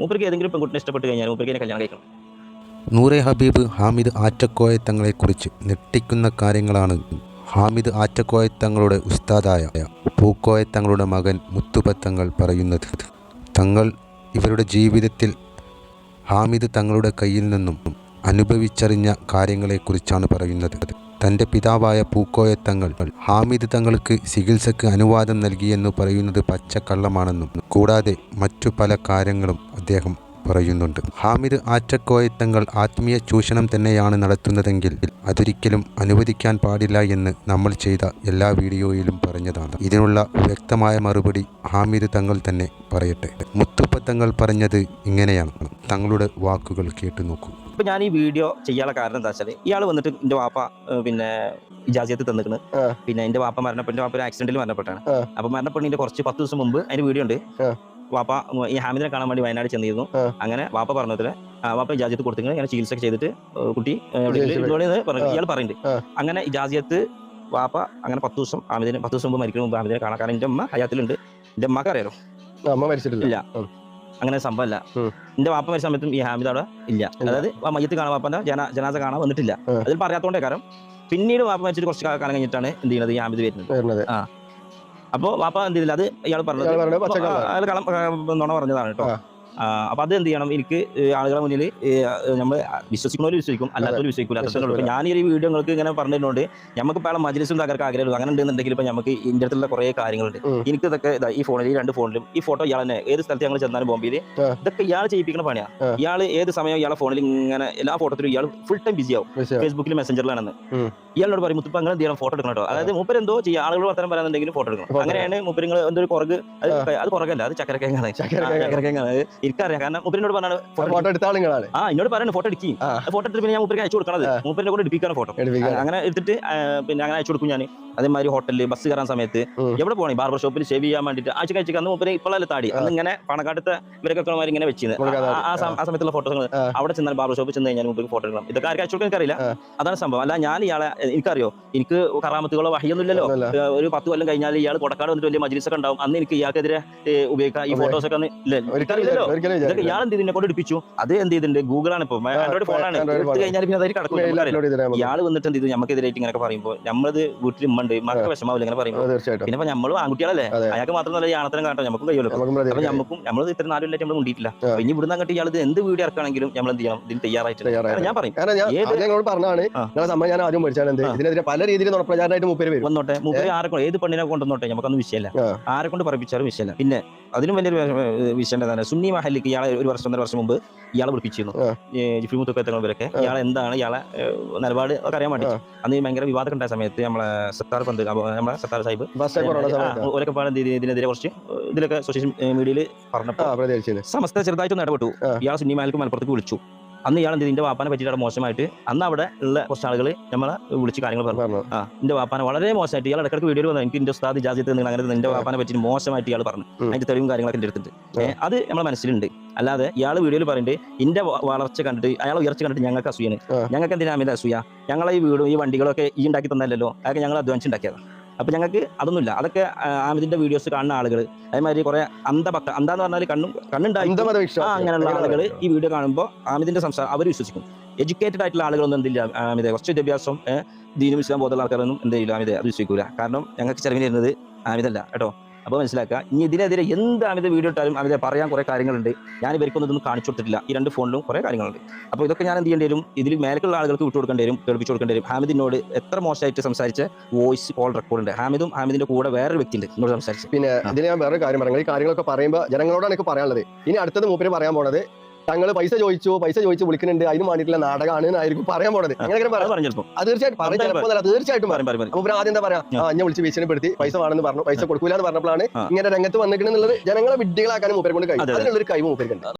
മൂപ്പർക്ക് ഏതെങ്കിലും പെൺകുട്ടിനെ ഇഷ്ടപ്പെട്ട് കഴിഞ്ഞാൽ മൂപ്പർക്ക് കല്യാണം കഴിക്കണം. നൂറെ ഹബീബ് ഹാമിദ് ആറ്റക്കോയ തങ്ങളെക്കുറിച്ച് ഞെട്ടിക്കുന്ന കാര്യങ്ങളാണ്. ഹാമിദ് ആറ്റക്കോയ തങ്ങളുടെ ഉസ്താദായ പൂക്കോയ തങ്ങളുടെ മകൻ മുത്തുപത്തങ്ങൾ പറയുന്നത്. തങ്ങൾ ഇവരുടെ ജീവിതത്തിൽ ഹാമിദ് തങ്ങളുടെ കയ്യിൽ നിന്നും അനുഭവിച്ചറിഞ്ഞ കാര്യങ്ങളെക്കുറിച്ചാണ് പറയുന്നത്. തന്റെ പിതാവായ പൂക്കോയ തങ്ങൾ ഹാമിദ് തങ്ങൾക്ക് ചികിത്സക്ക് അനുവാദം നൽകിയെന്ന് പറയുന്നത് പച്ചക്കള്ളമാണെന്നും കൂടാതെ മറ്റു പല കാര്യങ്ങളും അദ്ദേഹം പറയുന്നുണ്ട്. ഹാമിദ് ആറ്റക്കോയത്തങ്ങൾ ആത്മീയ ചൂഷണം തന്നെയാണ് നടത്തുന്നതെങ്കിൽ അതൊരിക്കലും അനുവദിക്കാൻ പാടില്ല എന്ന് നമ്മൾ ചെയ്ത എല്ലാ വീഡിയോയിലും പറഞ്ഞതാണ്. ഇതിനുള്ള വ്യക്തമായ മറുപടി ഹാമിദ് തങ്ങൾ തന്നെ പറയട്ടെ. മുത്തുപ്പത്തങ്ങൾ പറഞ്ഞത് ഇങ്ങനെയാണ്. തങ്ങളുടെ വാക്കുകൾ കേട്ടു നോക്കൂ ഇപ്പൊ ഞാൻ ഈ വീഡിയോ ചെയ്യാനുള്ള കാരണം എന്താ വെച്ചാൽ ഇയാൾ വന്നിട്ട് എന്റെ വാപ്പ പിന്നെ ഇജാസിയത്ത് തന്നിക്കണ്. പിന്നെ എന്റെ വാപ്പ മരണപ്പെട്ട എന്റെ വാപ്പ ഒരു ആക്സിഡന്റിൽ മരണപ്പെട്ടാണ്. അപ്പൊ മരണപ്പെടുന്നതിന്റെ കുറച്ച് പത്ത് ദിവസം മുമ്പ് അതിന്റെ വീഡിയോ ഉണ്ട്. വാപ്പ ഈ ഹാമിദിനെ കാണാൻ വേണ്ടി വയനാട് ചെന്നിരുന്നു. അങ്ങനെ വാപ്പ പറഞ്ഞതിൽ വാപ്പ ഇജാസിയത്ത് കൊടുത്തിങ്ങനെ ഇങ്ങനെ ചികിത്സ ഒക്കെ ചെയ്തിട്ട് കുട്ടി ഇയാൾ പറയുന്നുണ്ട് അങ്ങനെ ഇജാസിയത്ത് വാപ്പ അങ്ങനെ പത്ത് ദിവസം ഹാമിദിനെ പത്ത് ദിവസം മുമ്പ് മരിക്കുന്ന മുമ്പ് ഹാമിദിനെ കാണാൻ കാരണം എന്റെ അമ്മ ഹയാത്തിലുണ്ട്. എന്റെ അമ്മയ്ക്ക് അറിയാലോ? അമ്മ മരിച്ചിട്ടില്ല. അങ്ങനെ സംഭവമല്ല. എന്റെ വാപ്പ മരിച്ച സമയത്തും ഈ ഹാമിദ് അവിടെ ഇല്ല. അതായത് ആ മയ്യത്ത് കാണാൻ വാപ്പന്റെ ജന ജനാസ കാണാൻ വന്നിട്ടില്ല ആ. അതിൽ പറയാത്തോണ്ടേ കാരണം പിന്നീട് വാപ്പ മരിച്ചിട്ട് കുറച്ച് കാലം കഴിഞ്ഞിട്ടാണ് എന്ത് ചെയ്യുന്നത് ഈ ഹാമിദ് വരുന്നത് വരുന്നത് അപ്പോൾ വാപ്പ എന്ത് ചെയ്തില്ല അത് ഇയാൾ പറഞ്ഞത്. അയാൾ കളം നുണ പറഞ്ഞതാണ് കേട്ടോ ആ. അപ്പൊ അത് എന്ത് ചെയ്യണം? എനിക്ക് ആളുകളെ മുന്നിൽ നമ്മൾ വിശ്വസിക്കുന്നവർ വിശ്വസിക്കും അല്ലാത്തവർ വിശ്വസിക്കില്ല അത്രേ ഉള്ളൂ. ഞാൻ ഈ ഒരു വീഡിയോ നിങ്ങൾക്ക് ഇങ്ങനെ പറഞ്ഞിട്ടുണ്ട് നമുക്ക് ഇപ്പോൾ മജ്ലിസും തകർക്ക് ആഗ്രഹമുള്ളൂ അങ്ങനെ ഉണ്ടെന്നുണ്ടെങ്കിൽ ഇപ്പൊ നമുക്ക് ഇന്ത്യ അടുത്തുള്ള കുറേ കാര്യങ്ങളുണ്ട്. എനിക്ക് ഇതൊക്കെ ഇതാ ഈ ഫോണിൽ ഈ രണ്ട് ഫോണിലും ഈ ഫോട്ടോ ഇയാൾ തന്നെ ഏത് സ്ഥലത്ത് ഞങ്ങൾ ചെന്നാലും ബോംബെയിൽ ഇതൊക്കെ ഇയാൾ ചെയ്യിപ്പിക്കുന്ന പണിയാണ് ഇയാൾ ഏത് സമയം ഇയാളെ ഫോണിൽ ഇങ്ങനെ എല്ലാ ഫോട്ടോത്തിലും ഇയാൾ ഫുൾ ടൈം ബിസി ആവും. ഫേസ്ബുക്കിൽ മെസ്സഞ്ചറിലാണെന്ന് ഇയാളോട് പറയും മുത്തപ്പ അങ്ങനെ ഫോട്ടോ എടുക്കണം കേട്ടോ അതായത് മൂപ്പർ എന്തോ ചെയ്യുക ആളുകൾ വർത്തനം പറയാനുണ്ടെങ്കിലും ഫോട്ടോ എടുക്കണം. അങ്ങനെയാണ് മൂപ്പരിങ്ങൾ എന്തൊരു കുറക്. അത് കുറകല്ല അത് ചക്കരക്കേങ്ങാണ്. ചക്കരക്കേങ്ങാണ്. എനിക്കറിയാം. കാരണം മൂപ്പരിനോട് പറഞ്ഞാണ് ഫോട്ടോ ഫോട്ടോ എടുത്ത ആളുകളാണ്. ആ എന്നോട് പറയുന്നത് ഫോട്ടോ എടുക്കി. ഫോട്ടോ എടുത്തിട്ട് പിന്നെ ഞാൻ മൂപ്പർക്ക് അയച്ചു കൊടുക്കണത്. മൂപ്പരിനെ കൊണ്ട് എടുപ്പിക്കാണ് ഫോട്ടോ. അങ്ങനെ എടുത്തിട്ട് പിന്നെ അങ്ങനെ അയച്ചു കൊടുക്കും ഞാൻ അതേമാതിരി ഹോട്ടലിൽ ബസ് കയറാൻ സമയത്ത് എവിടെ പോകണം? ബാർബർ ഷോപ്പിൽ ഷേവ് ചെയ്യാൻ വേണ്ടിട്ട്. ആഴ്ച കഴിച്ചു അന്ന് മൂപ്പര് ഇപ്പോഴല്ലേ താടി. അന്ന് ഇങ്ങനെ പണക്കാട്ടത്തെ ഇവരൊക്കെ ഇങ്ങനെ വെച്ചിരുന്നത് ആ- സമയത്തുള്ള ഫോട്ടോസ് അവിടെ ചെന്നാൽ ബാർബർ ഷോപ്പിൽ ചെന്ന് കഴിഞ്ഞാൽ മൂപ്പർക്ക് ഫോട്ടോ എടുക്കണം. ഇതൊക്കെ ആർക്കും അയച്ചു എനിക്കറിയില്ല. അതാണ് സംഭവം. അല്ല ഞാൻ ഇയാളെ എനിക്കറിയോ? എനിക്ക് കറാമത്തുകളോ വഹിയൊന്നും ഇല്ലല്ലോ ഒന്നുമില്ല. ഏഹ് ഒരു പത്ത് കൊല്ലം കഴിഞ്ഞാൽ ഇയാൾ കൊടക്കാട് വന്നിട്ട് വലിയ മജ്ലിസൊക്കെ ഉണ്ടാവും. അന്ന് എനിക്ക് ഇയാൾക്കെതിരെ ഉപയോഗിക്കാം ഈ. ഫോട്ടോസ് ഒക്കെ എനിക്കറിയില്ലല്ലോ. ഇതൊക്കെ ഇയാൾ എന്ത് ഇതിനെ കൊണ്ട് എടുപ്പിച്ചു? അത് എന്ത് ചെയ്തിട്ടുണ്ട്? ഗൂഗിൾ ആണ്. ഇപ്പൊ ആൻഡ്രോയിഡ് ഫോണാണ് എടുത്തു കഴിഞ്ഞാൽ പിന്നെ അതായത് കടക്കില്ല ഇയാൾ വന്നിട്ട് എന്ത് ചെയ്തു? നമുക്കെതിരായിട്ട് ഇങ്ങനെ പറയുമ്പോൾ നമ്മളത് വീട്ടിൽ ഉമ്മണ്ട് മക്ക വിഷമാവില്ല ഇങ്ങനെ പറയുമ്പോൾ തീർച്ചയായിട്ടും. പിന്നെ ഇപ്പൊ നമ്മളും ആൺകുട്ടികളല്ലേ അയാൾക്ക് മാത്രം നല്ല യാണത്തിനും കാട്ടോ നമുക്കും നമുക്കും അപ്പൊ നമുക്കും നമ്മൾ ഇത്ര നാലുകൊല്ലായിട്ട് നമ്മൾ മുണ്ടിയിട്ടില്ല. ഇനി ഇവിടുന്ന് അങ്ങോട്ട് ഇയാൾ ഇത് എന്ത് വീഡിയോ ഇറക്കുകയാണെങ്കിലും നമ്മൾ എന്ത് ചെയ്യണം? ഇതിൽ തയ്യാറായിട്ട്. ഞാൻ പറയും. ഞങ്ങളോട് പറഞ്ഞാണ്. നിങ്ങളെ ഞാൻ ആദ്യം ഇതിനെതിരെ പല രീതിയിൽ നുണപ്രചാരമായിട്ട് മുപ്പര് വരും. വന്നോട്ടെ. മൂപ്പര് ആരെ കൊണ്ട് ഏത് പെണ്ണിനെ കൊണ്ടുവന്നോട്ടെ? നമുക്കൊന്നും വിഷയമല്ല ആരെ കൊണ്ട് പറപ്പിച്ചാലും വിഷയമല്ല പിന്നെ അതിനും വലിയൊരു വിഷയം തന്നെ സുന്നി മഹലിക്ക് ഇയാളെ ഒരു വർഷം ഒന്നര വർഷം മുമ്പ് ഇയാളെ വിളിപ്പിച്ചിരുന്നു. ജിഫി മുത്തുക്കത്തങ്ങൾ ഇവരൊക്കെ. ഇയാളെ എന്താണ് ഇയാളെ നിലപാട് ഒക്കെ അറിയാൻ വേണ്ടി അന്ന് ഭയങ്കര വിവാദം ഉണ്ടായ സമയത്ത് നമ്മളെ സത്താർ പന്ത് അപ്പൊ നമ്മളെ സർക്കാർ സാഹിബ്. ഓരൊക്കെ? ഇതിനെതിരെ കുറച്ച് ഇതിലൊക്കെ സോഷ്യൽ മീഡിയയിൽ പറഞ്ഞപ്പോൾ സമസ്ത ചെറുതായിട്ടൊന്ന് ഇടപെട്ടു. ഇയാൾ സുന്നി മഹലിക്ക് മലപ്പുറത്തേക്ക് വിളിച്ചു. അന്ന് ഇയാൾ എന്ത്? ഇതിന്റെ വാപ്പാനെ പറ്റിയിട്ട് മോശമായിട്ട് അന്ന് അവിടെ ഉള്ള കുറച്ച് ആളുകൾ നമ്മളെ വിളിച്ച് കാര്യങ്ങൾ പറഞ്ഞു. ആ എന്റെ വാപ്പാനെ വളരെ മോശമായിട്ട് ഇയാൾ ഇടക്കിടക്ക് വീഡിയോ വന്നു. എനിക്ക് എന്റെ ഉസ്താദ് നിങ്ങൾ അങ്ങനെ എന്റെ വാപ്പാനെ പറ്റി മോശമായിട്ട് ഇയാൾ പറഞ്ഞു. അതിന്റെ തെളിവും കാര്യങ്ങളൊക്കെ എന്റെ അടുത്തുണ്ട്. അത് നമ്മളെ മനസ്സിലുണ്ട്. അല്ലാതെ ഇയാൾ വീഡിയോയിൽ പറയുന്നത് ഇന്റെ വളർച്ച കണ്ടിട്ട് അയാൾ ഉയർച്ച കണ്ടിട്ട് ഞങ്ങൾക്ക് അസൂയാണ്. ഞങ്ങൾക്ക് എന്തിനാ അമിത അസൂയ? ഞങ്ങളെ ഈ വീടും ഈ വണ്ടികളൊക്കെ ഈ ഉണ്ടാക്കി തന്നല്ലോ അതൊക്കെ ഞങ്ങൾ അധ്വാനിച്ച് ഉണ്ടാക്കിയതാണ് അപ്പൊ ഞങ്ങൾക്ക് അതൊന്നുമില്ല. അതൊക്കെ ആമിദിന്റെ വീഡിയോസ് കാണുന്ന ആളുകൾ അതേമാതിരി കുറെ അന്ധഭക്ത അന്താന്ന് പറഞ്ഞാൽ കണ്ണും കണ്ണുണ്ടായി. അങ്ങനെയുള്ള ആളുകൾ ഈ വീഡിയോ കാണുമ്പോൾ ആമിദിന്റെ സംസാരം അവർ വിശ്വസിക്കും. എഡ്യൂക്കേറ്റഡ് ആയിട്ടുള്ള ആളുകളൊന്നും എന്തില്ല ആമിതെ കുറച്ച് വിദ്യാഭ്യാസം ദീനും ഇസ്ലാം ബോധമുള്ള ആൾക്കാരൊന്നും എന്തെങ്കിലും ആമിതെ അത് വിശ്വസിക്കൂല. കാരണം ഞങ്ങൾക്ക് ചെലവിന് വരുന്നത് ആമിതല്ല കേട്ടോ. അപ്പോൾ മനസ്സിലാക്കുക. ഇനി ഇതിനെതിരെ എന്ത് അമിത വീഡിയോ ഇട്ടാലും അമിത പറയാൻ കുറേ കാര്യങ്ങളുണ്ട്. ഞാൻ ഇവർക്കൊന്നും ഇതൊന്നും കാണിച്ചു കൊടുത്തിട്ടില്ല. ഈ രണ്ട് ഫോണിലും കുറേ കാര്യങ്ങളുണ്ട്. അപ്പോൾ ഇതൊക്കെ ഞാൻ എന്ത് ചെയ്യേണ്ടി വരും? ഇതിൽ മേലേക്കുള്ള ആളുകൾക്ക് വിട്ടു കൊടുക്കേണ്ടി വരും കേൾപ്പിച്ചു കൊടുക്കേണ്ടി വരും. ഹാമിദിനോട് എത്ര മോശമായിട്ട് സംസാരിച്ച വോയിസ് കോൾ റെക്കോർഡ് ഉണ്ട്. ഹാമിദും ഹാമിദിന്റെ കൂടെ വേറൊരു വ്യക്തി ഉണ്ട് എന്നോട് സംസാരിച്ചു. പിന്നെ. ഇതിന് ഞാൻ വേറെ കാര്യം പറഞ്ഞു ഈ കാര്യങ്ങളൊക്കെ പറയുമ്പോൾ ജനങ്ങളോടാണ് എനിക്ക് പറയാനുള്ളത്. ഇനി അടുത്തത് മൂപ്പര് പറയാൻ പോണത് തങ്ങൾ പൈസ ചോദിച്ചു പൈസ ചോദിച്ചു വിളിക്കുന്നുണ്ട്. അതിന് വേണ്ടിയിട്ടുള്ള നാടകമാണ് ആയിരിക്കും പറയാൻ പോണത്. അങ്ങനെ പറയാം. അത് തീർച്ചയായിട്ടും പറയും. ചിലപ്പോൾ അല്ല, തീർച്ചയായിട്ടും പറയാം അപ്പൊ ആദ്യം എന്താ പറയാ? ഞാൻ വിളിച്ച് ഭീഷണിപ്പെടുത്തി പൈസ വേണമെന്ന് പറഞ്ഞു. പൈസ കൊടുക്കൂല എന്ന് പറഞ്ഞപ്പോഴാണ്. ഇങ്ങനെ രംഗത്ത് വന്നിട്ടുണ്ടെന്നുള്ളത് ജനങ്ങളെ വിഡ്ഢികളാക്കാനും മൂപ്പരെ കൊണ്ട് കഴിയും. അതെ, അതെ. അതിനുള്ളൊരു കഴിവ് മൂപ്പർക്ക്